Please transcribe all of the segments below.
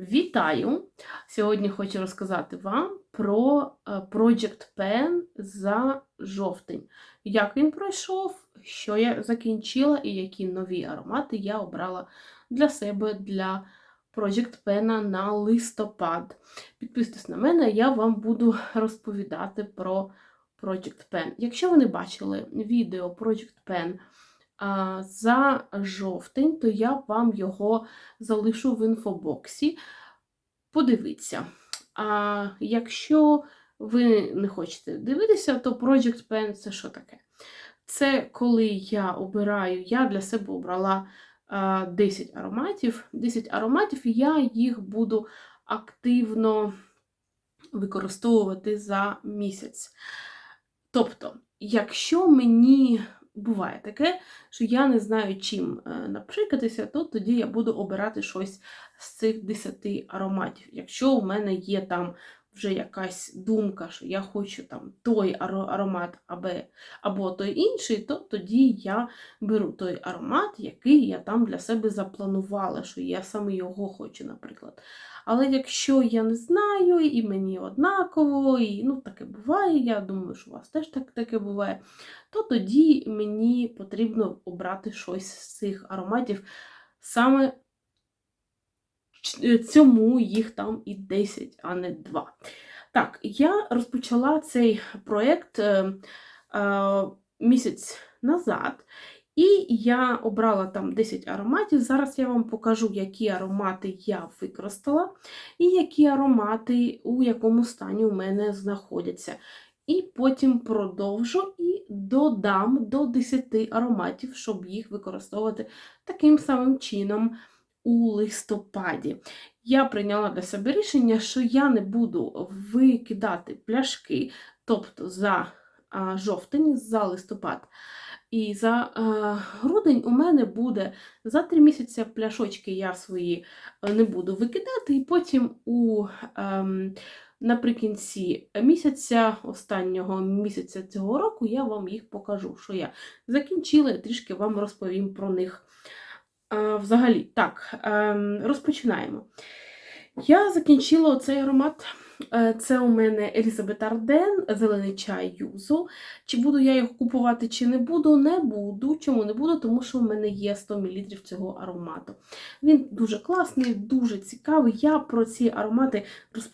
Вітаю! Сьогодні хочу розказати вам про е, Project Pen за жовтень. Як він пройшов, що я закінчила і які нові аромати я обрала для себе для Project Pen на листопад. Підписуйтесь на мене, я вам буду розповідати про Project Pen. Якщо ви не бачили відео Project Pen за жовтень, то я вам його залишу в інфобоксі. Подивіться. А якщо ви не хочете дивитися, то Project Pen це що таке? Це коли я обираю, я для себе обрала 10 ароматів. 10 ароматів, я їх буду активно використовувати за місяць. Тобто, якщо мені буває таке, що я не знаю, чим е, напшикатися, то тоді я буду обирати щось з цих 10 ароматів. Якщо у мене є там вже якась думка, що я хочу там той аромат або, або той інший, то тоді я беру той аромат, який я там для себе запланувала, що я саме його хочу, наприклад. Але якщо я не знаю, і мені однаково, і ну, таке буває, я думаю, що у вас теж так, таке буває, то тоді мені потрібно обрати щось з цих ароматів саме цьому їх там і 10, а не 2. Так, я розпочала цей проєкт е, е, місяць назад. І я обрала там 10 ароматів. Зараз я вам покажу, які аромати я використала, і які аромати у якому стані у мене знаходяться. І потім продовжу і додам до 10 ароматів, щоб їх використовувати таким самим чином у листопаді. Я прийняла для себе рішення, що я не буду викидати пляшки, тобто за жовтень, за листопад. І за е, грудень у мене буде за три місяці пляшочки я свої е, не буду викидати, і потім у ем, наприкінці місяця, останнього місяця цього року, я вам їх покажу, що я закінчила і трішки вам розповім про них. Е, взагалі, так, ем, розпочинаємо. Я закінчила цей аромат. Е, Це у мене Елізабет Арден, зелений чай юзу. Чи буду я його купувати, чи не буду, не буду. Чому не буду? Тому що в мене є 100 мл цього аромату. Він дуже класний, дуже цікавий. Я про ці аромати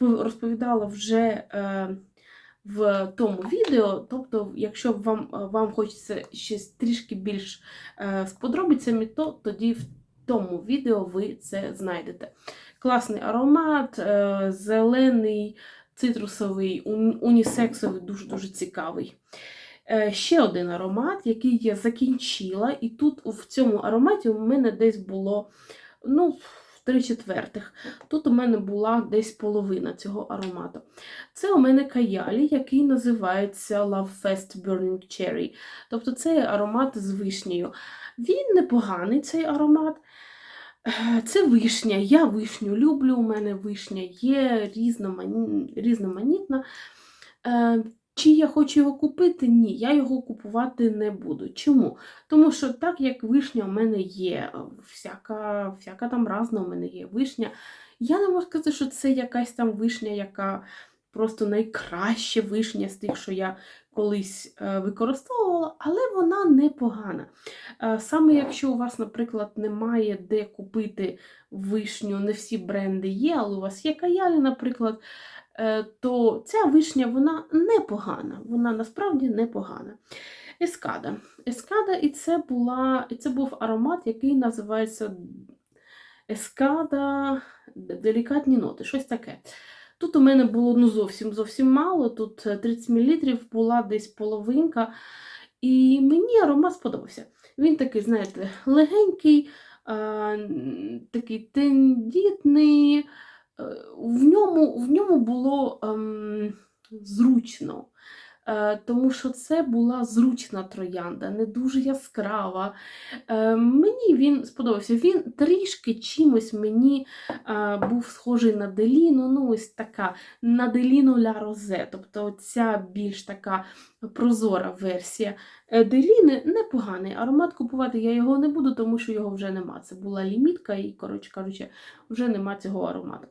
розповідала вже е, в тому відео. Тобто, якщо вам, вам хочеться щось трішки більш е, з подробицями, то тоді в тому відео ви це знайдете. Класний аромат, е, зелений, цитрусовий, ун- унісексовий, дуже-дуже цікавий. Е, Ще один аромат, який я закінчила, і тут в цьому ароматі у мене десь було ну, три четвертих. Тут у мене була десь половина цього аромату. Це у мене каялі, який називається Love Fest Burning Cherry. Тобто це аромат з вишнею. Він непоганий, цей аромат. Е, Це вишня. Я вишню люблю, у мене вишня є різномані... різноманітна. Е, Чи я хочу його купити? Ні, я його купувати не буду. Чому? Тому що так як вишня у мене є, всяка, всяка там разна у мене є вишня. Я не можу сказати, що це якась там вишня, яка просто найкраща вишня з тих, що я колись е, використовувала, але вона непогана. Е, Саме якщо у вас, наприклад, немає де купити вишню, не всі бренди є, але у вас є каялі, наприклад, е, то ця вишня вона непогана. Вона насправді непогана. Ескада. Ескада, і це була, і це був аромат, який називається Ескада делікатні ноти, щось таке. Тут у мене було ну, зовсім зовсім мало, тут е, 30 мл була десь половинка. І мені аромат сподобався. Він такий, знаєте, легенький, а, такий тендітний. е, В ньому, в ньому було ем, зручно, е, тому що це була зручна троянда, не дуже яскрава. Е, мені він сподобався. Він трішки чимось мені е, був схожий на Деліну, ну ось така, на Деліну ля Розе. Тобто ця більш така прозора версія. Е, Деліни непоганий аромат. Купувати я його не буду, тому що його вже нема. Це була лімітка, і, коротше кажучи, вже нема цього аромату.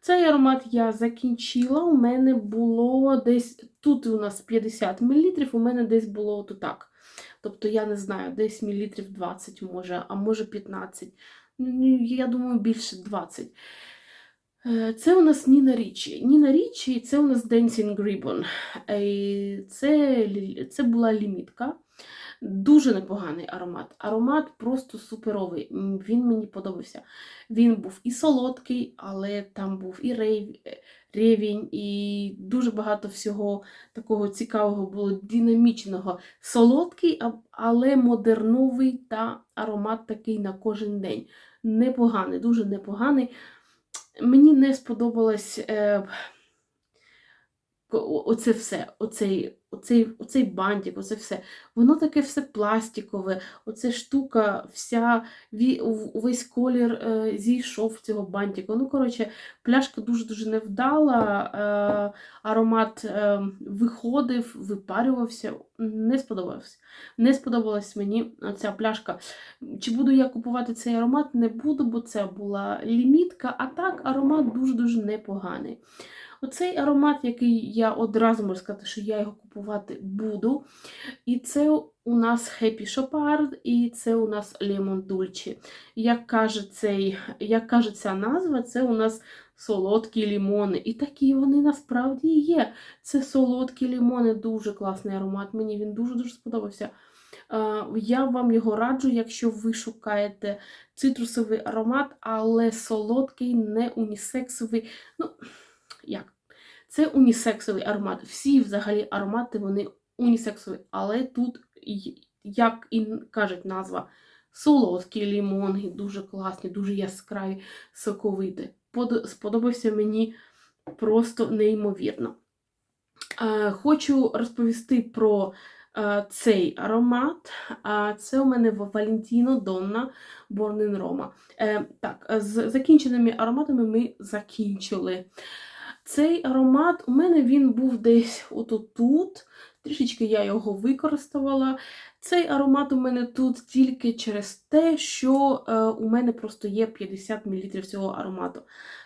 Цей аромат я закінчила. У мене було десь тут у нас 50 мл, у мене десь було от так. Тобто, я не знаю, десь мілілітрів 20 може, а може 15. Ну, Я думаю, більше 20. Е, Це у нас Ніна Річі. Ніна Річі це у нас Dancing Ribbon. Е, Це, це була лімітка. Дуже непоганий аромат. Аромат просто суперовий. Він мені подобався. Він був і солодкий, але там був і рев... ревінь, і дуже багато всього такого цікавого було, динамічного. Солодкий, але модерновий та аромат такий на кожен день. Непоганий, дуже непоганий. Мені не сподобалось е, оце все, оцей, оцей, оцей бантик, оце все. Воно таке все пластикове, оця штука, вся, увесь колір е, зійшов цього бантику. Ну, коротше, пляшка дуже-дуже невдала, е, аромат е, виходив, випарювався, не сподобався. Не сподобалась мені ця пляшка. Чи буду я купувати цей аромат? Не буду, бо це була лімітка, а так аромат дуже-дуже непоганий. Оцей аромат, який я одразу можу сказати, що я його купувати буду. І це у нас Happy Chopard, і це у нас Lemon Dulce. Як каже, цей, як каже ця назва, це у нас солодкі лімони. І такі вони насправді є. Це солодкі лімони, дуже класний аромат. Мені він дуже-дуже сподобався. Я вам його раджу, якщо ви шукаєте цитрусовий аромат, але солодкий, не унісексовий. Ну, як? Це унісексовий аромат. Всі взагалі аромати вони унісексові, але тут, як і кажуть назва, солодкі лімонги, дуже класні, дуже яскраві, соковиті. Сподобався мені просто неймовірно. Е, Хочу розповісти про е, цей аромат. Це у мене в Valentino Donna Born in Roma. Е, Так, з закінченими ароматами ми закінчили. Цей аромат у мене він був десь отут тут. Трішечки я його використовувала. Цей аромат у мене тут тільки через те, що е, у мене просто є 50 мл цього аромату.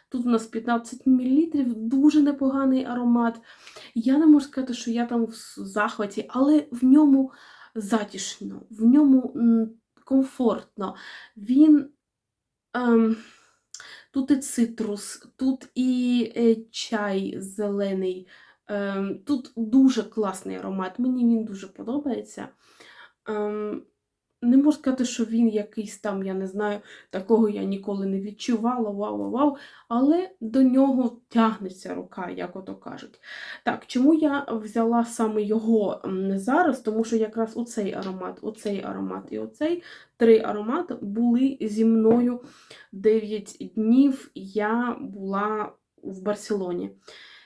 Тут у нас 15 мл, дуже непоганий аромат. Я не можу сказати, що я там в захваті, але в ньому затишно, в ньому комфортно. Він. Ем, Тут і цитрус, тут і е, чай зелений. Ем, тут дуже класний аромат. Мені він дуже подобається. Не можу сказати, що він якийсь там, я не знаю, такого я ніколи не відчувала, вау-вау-вау, але до нього тягнеться рука, як ото кажуть. Так, чому я взяла саме його зараз? Тому що якраз оцей аромат, оцей аромат і оцей три аромати були зі мною 9 днів. Я була в Барселоні.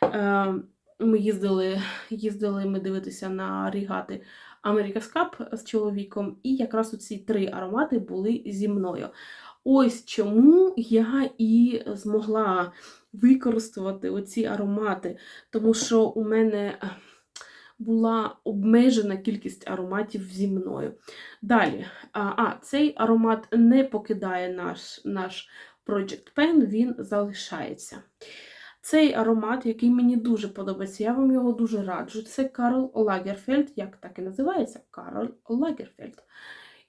Е, Ми їздили, їздили ми дивитися на регати America's Cup з чоловіком, і якраз оці три аромати були зі мною. Ось чому я і змогла використати оці аромати, тому що у мене е, була обмежена кількість ароматів зі мною. Далі, а, а цей аромат не покидає наш, наш Project Pen, він залишається. Цей аромат, який мені дуже подобається, я вам його дуже раджу. Це Карл Лагерфельд, як так і називається Карл Лагерфельд.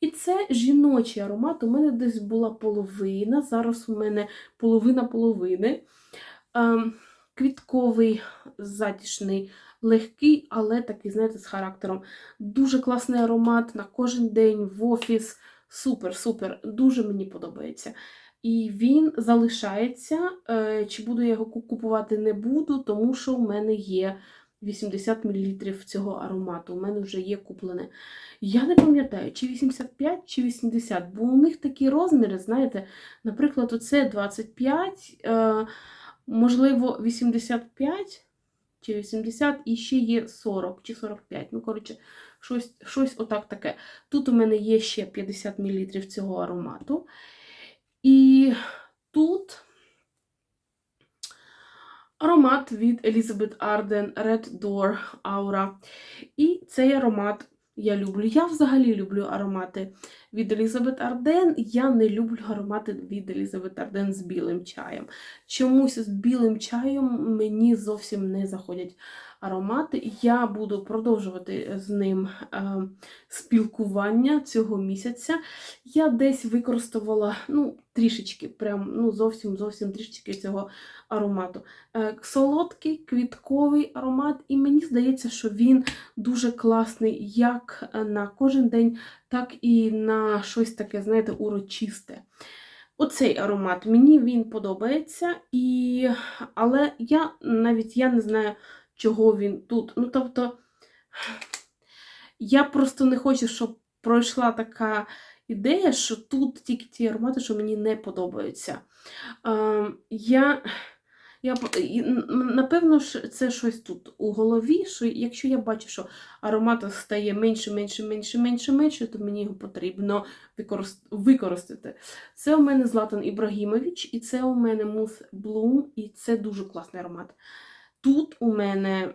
І це жіночий аромат. У мене десь була половина, зараз у мене половина половини. Ем, квітковий, затішний, легкий, але такий, знаєте, з характером. Дуже класний аромат на кожен день в офіс. Супер, супер, дуже мені подобається. І він залишається. Е, Чи буду я його купувати, не буду, тому що у мене є 80 мл цього аромату. У мене вже є куплене. Я не пам'ятаю, чи 85, чи 80, бо у них такі розміри, знаєте, наприклад, оце 25, е, можливо, 85 чи 80, і ще є 40 чи 45. Ну, коротше, щось, щось отак таке. Тут у мене є ще 50 мл цього аромату. І тут Аромат від Elizabeth Arden Red Door Aura. І цей аромат я люблю. Я взагалі люблю аромати від Elizabeth Arden. Я не люблю аромати від Elizabeth Arden з білим чаєм. Чомусь з білим чаєм мені зовсім не заходять аромати. Я буду продовжувати з ним е, спілкування цього місяця. Я десь використовувала ну, трішечки, прям ну, зовсім зовсім трішечки цього аромату. Е, солодкий квітковий аромат, і мені здається, що він дуже класний як на кожен день, так і на щось таке, знаєте, урочисте. Оцей аромат мені він подобається, і... але я навіть я не знаю, чого він тут. Ну, тобто, я просто не хочу, щоб пройшла така ідея, що тут тільки ті аромати, що мені не подобаються. Е, я я, Напевно, це щось тут у голові, що якщо я бачу, що аромат стає менше, менше, менше, менше, менше, то мені його потрібно використати. Це у мене Златан Ібрагімович, і це у мене Мус Блум, і це дуже класний аромат. Тут у мене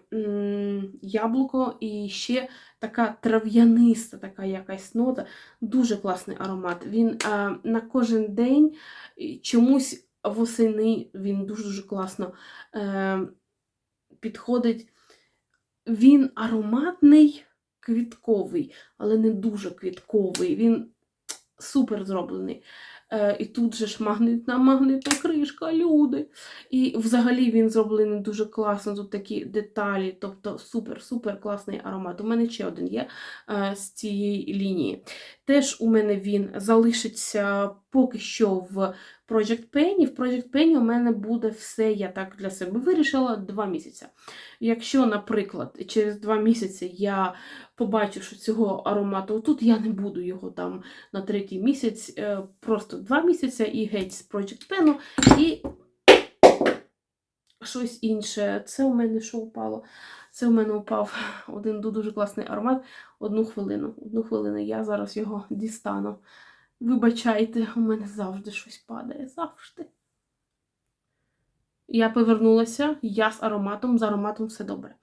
яблуко і ще така трав'яниста, така якась нота, дуже класний аромат. Він на кожен день чомусь восени він дуже-дуже класно е, підходить. Він ароматний, квітковий, але не дуже квітковий. Він супер зроблений. Е, І тут же ж магнитна магнитна кришка, люди. І взагалі він зроблений дуже класно. Тут такі деталі, тобто супер-супер класний аромат. У мене ще один є е, з цієї лінії. Теж у мене він залишиться поки що в Project Penny. В Project Penny у мене буде все, я так для себе вирішила, два місяці. Якщо, наприклад, через два місяці я побачу, що цього аромату тут я не буду його там на третій місяць, е, просто два місяці і геть з Project Pen, і щось інше. Це у мене що упало? Це у мене упав один дуже класний аромат. Одну хвилину. Одну хвилину я зараз його дістану. Вибачайте, у мене завжди щось падає. Завжди. Я повернулася, я з ароматом, з ароматом все добре.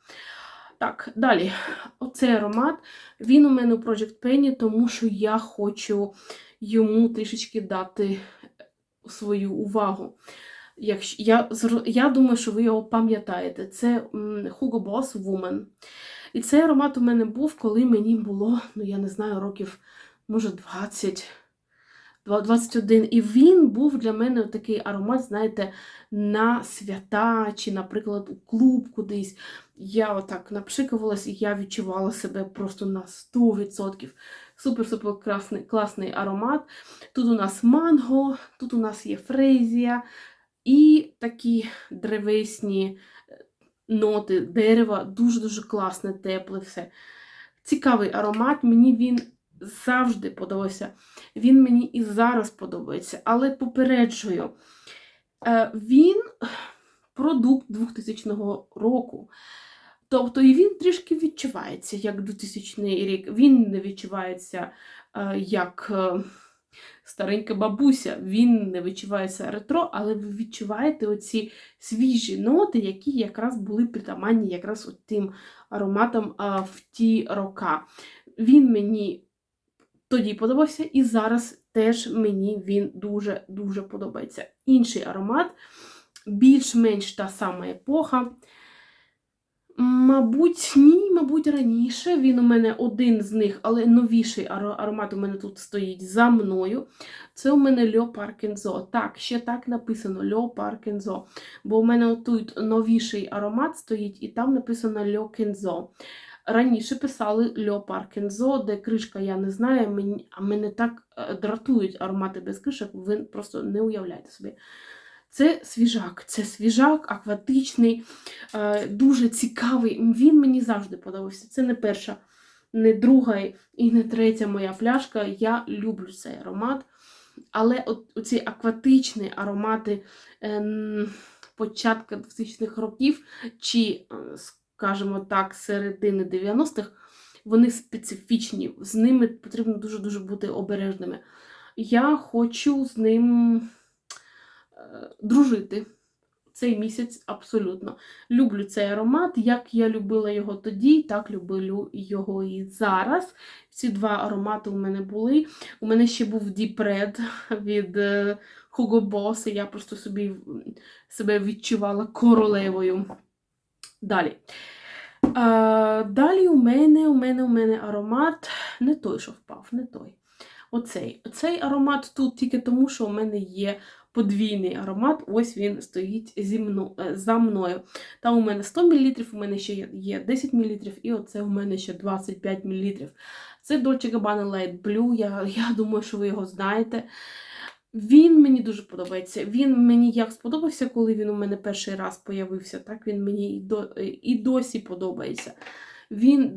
Так, далі. Оцей аромат, він у мене у Project Penny, тому що я хочу йому трішечки дати свою увагу. Якщо, Я я думаю, що ви його пам'ятаєте. Це Hugo Boss Woman. І цей аромат у мене був, коли мені було, ну я не знаю, років, може, 20. 21. І він був для мене такий аромат, знаєте, на свята, чи, наприклад, у клуб кудись. Я отак напшикувалась, і я відчувала себе просто на 100%. Супер-супер класний, класний аромат. Тут у нас манго, тут у нас є фрезія і такі древесні е, ноти дерева, дуже-дуже класне, тепле все. Цікавий аромат, мені він завжди подобався. Він мені і зараз подобається, але попереджую, е, він продукт 2000 року. Тобто і він трішки відчувається як 2000 рік. Він не відчувається е, як е, старенька бабуся, він не відчувається ретро, але ви відчуваєте оці свіжі ноти, які якраз були притаманні якраз тим ароматам в ті рока. Він мені тоді подобався, і зараз теж мені він дуже-дуже подобається. Інший аромат, більш-менш та сама епоха. Мабуть, ні, мабуть, раніше. Він у мене один з них, але новіший аромат у мене тут стоїть за мною. Це у мене Льо Паркензо. Так, ще так написано Льо Паркензо. Бо у мене тут новіший аромат стоїть, і там написано Льо Кензо. Раніше писали Льо Паркензо, де кришка, я не знаю, мені, а мене так е, дратують аромати без кришок, ви просто не уявляєте собі. Це свіжак, це свіжак, акватичний, е, дуже цікавий. Він мені завжди подобався. Це не перша, не друга і не третя моя пляшка. Я люблю цей аромат. Але от, оці акватичні аромати е, початку 2000-х років, чи, скажімо так, середини 90-х, вони специфічні, з ними потрібно дуже-дуже бути обережними. Я хочу з ним е, дружити. цей місяць абсолютно. Люблю цей аромат. Як я любила його тоді, так люблю його і зараз. Ці два аромати у мене були. У мене ще був Red від е, Hugo Boss, і я просто собі себе відчувала королевою. Далі. А, далі у мене, у мене, у мене аромат не той, що впав, не той. Оцей. Цей аромат тут тільки тому, що у мене є подвійний аромат. Ось він стоїть зі мно, е, за мною. Там у мене 100 мл, у мене ще є- є 10 мл, і оце у мене ще 25 мл. Це Dolce Gabbana Light Blue. Я, я думаю, що ви його знаєте. Він мені дуже подобається. Він мені як сподобався, коли він у мене перший раз появився, так він мені і, до, і досі подобається. Він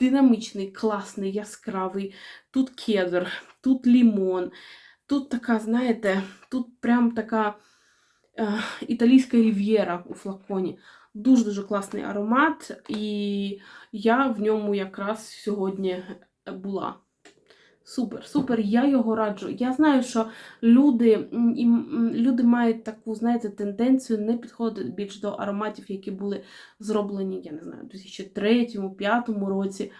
динамічний, класний, яскравий. Тут кедр, тут лімон, тут така, знаєте, тут прям така е, італійська рів'єра у флаконі. Дуже-дуже класний аромат, і я в ньому якраз сьогодні була. Супер, супер, я його раджу. Я знаю, що люди, і, люди мають таку, знаєте, тенденцію не підходити більш до ароматів, які були зроблені, я не знаю, у 2003-2005 році,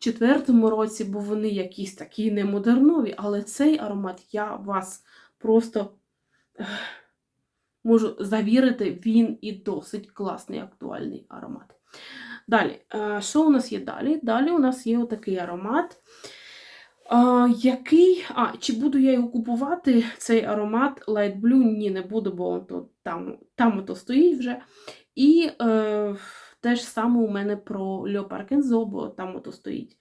2004 році, бо вони якісь такі немодернові. Але цей аромат я вас просто можу завірити, він і досить класний актуальний аромат. Далі, е, що у нас є далі? Далі у нас є отакий аромат. А, який, а, чи буду я його купувати, цей аромат Light Blue? Ні, не буду, бо то, там, там то стоїть вже. І е, те ж саме у мене про Leopard Kenzo, бо там ото стоїть.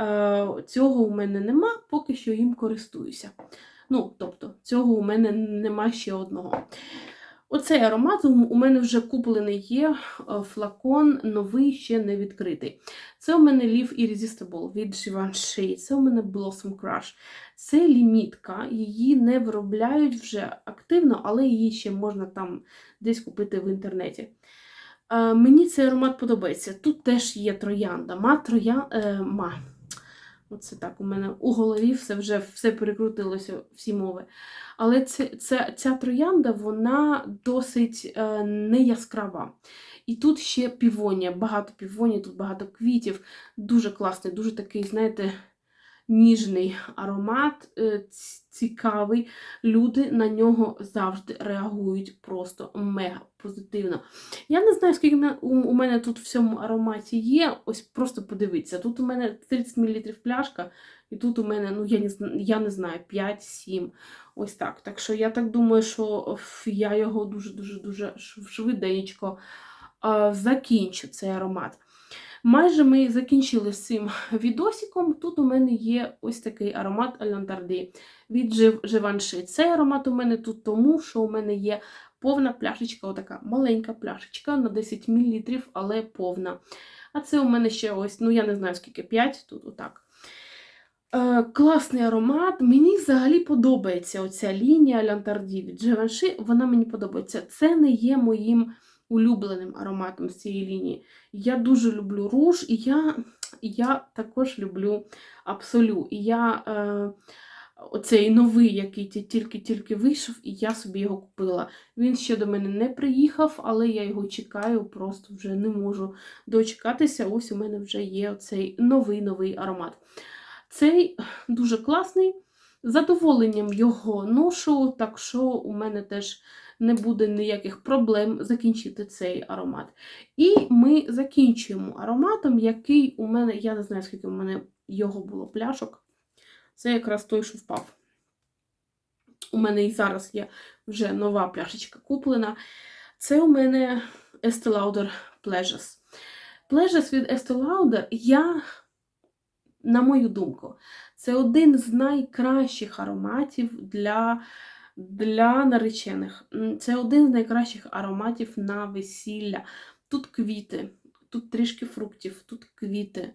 Е, цього у мене нема, поки що їм користуюся. Ну, тобто, цього у мене нема ще одного. Оцей аромат у мене вже куплений є е, флакон, новий, ще не відкритий. Це у мене Live Irresistible від Givenchy, це у мене Blossom Crush. Це лімітка, її не виробляють вже активно, але її ще можна там десь купити в інтернеті. Е, мені цей аромат подобається. Тут теж є троянда. Ма троя... е, ма. Оце так у мене у голові все вже все перекрутилося, всі мови. Але це, це, ця троянда, вона досить е, не яскрава. І тут ще півонія, багато півонії, тут багато квітів. Дуже класний, дуже такий, знаєте, ніжний аромат, е, цікавий. Люди на нього завжди реагують просто мега позитивно. Я не знаю, скільки у мене тут в цьому ароматі є. Ось просто подивіться. Тут у мене 30 мл пляшка, і тут у мене, ну я не, я не знаю, 5-7. Ось так. Так що я так думаю, що я його дуже-дуже-дуже швиденько закінчу цей аромат. Майже ми закінчили з цим відосиком. Тут у мене є ось такий аромат Алянтарді від Жив- Givenchy. Цей аромат у мене тут тому, що у мене є повна пляшечка, отака маленька пляшечка на 10 мл, але повна. А це у мене ще ось, ну я не знаю скільки, 5 тут отак. Е, класний аромат. Мені взагалі подобається оця лінія Лянтарді від Givenchy. Вона мені подобається. Це не є моїм улюбленим ароматом з цієї лінії. Я дуже люблю руж, і я, я також люблю Абсолю. І я е, оцей новий, який ті- тільки-тільки вийшов, і я собі його купила. Він ще до мене не приїхав, але я його чекаю, просто вже не можу дочекатися. Ось у мене вже є оцей новий-новий аромат. Цей дуже класний. Задоволенням його ношу, так що у мене теж не буде ніяких проблем закінчити цей аромат. І ми закінчуємо ароматом, який у мене, я не знаю, скільки у мене його було пляшок. Це якраз той, що впав. У мене і зараз є вже нова пляшечка куплена. Це у мене Estee Lauder Pleasures. Pleasures від Estee Lauder, я, на мою думку, це один з найкращих ароматів для, для наречених. Це один з найкращих ароматів на весілля. Тут квіти, тут трішки фруктів, тут квіти,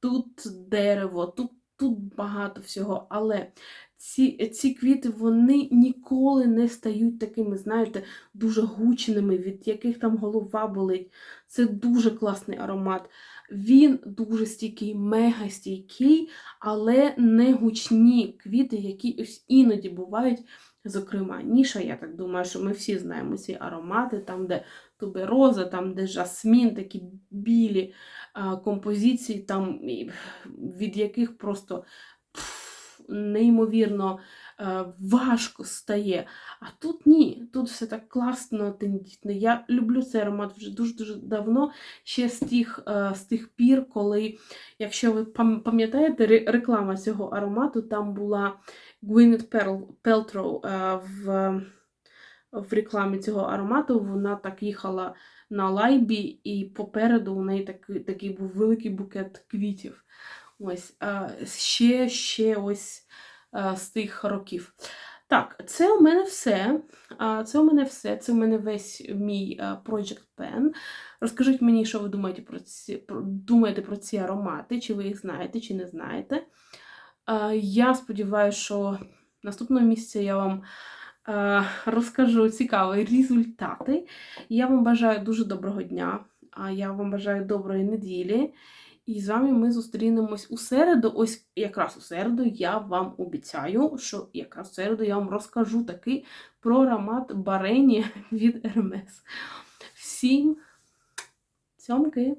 тут дерево, тут, тут багато всього. Але ці, ці квіти вони ніколи не стають такими, знаєте, дуже гучними, від яких там голова болить. Це дуже класний аромат. Він дуже стійкий, мега стійкий, але не гучні квіти, які ось іноді бувають Зокрема, ніша, я так думаю, що ми всі знаємо ці аромати, там, де тубероза, там, де жасмін, такі білі композиції, там, від яких просто пф, неймовірно важко стає. А тут ні, тут все так класно, тендітно. Я люблю цей аромат вже дуже-дуже давно, ще з тих, е, з тих пір, коли, якщо ви пам'ятаєте, реклама цього аромату, там була Перл- Paltrow е, в, в рекламі цього аромату, вона так їхала на лайбі, і попереду у неї такий, такий був великий букет квітів. Ось, ще, ще ось з тих років. Так, це у мене все. Це у мене все. Це у мене весь мій е, Project Pen. Розкажіть мені, що ви думаєте про ці, про, думаєте про ці аромати, чи ви їх знаєте, чи не знаєте. Е, Я сподіваюся, що наступного місяця я вам е, розкажу цікаві результати. Я вам бажаю дуже доброго дня. Я вам бажаю доброї неділі. І з вами ми зустрінемось у середу. Ось якраз у середу я вам обіцяю, що якраз у середу я вам розкажу таки про аромат Барені від Ермес. Всім цьомки!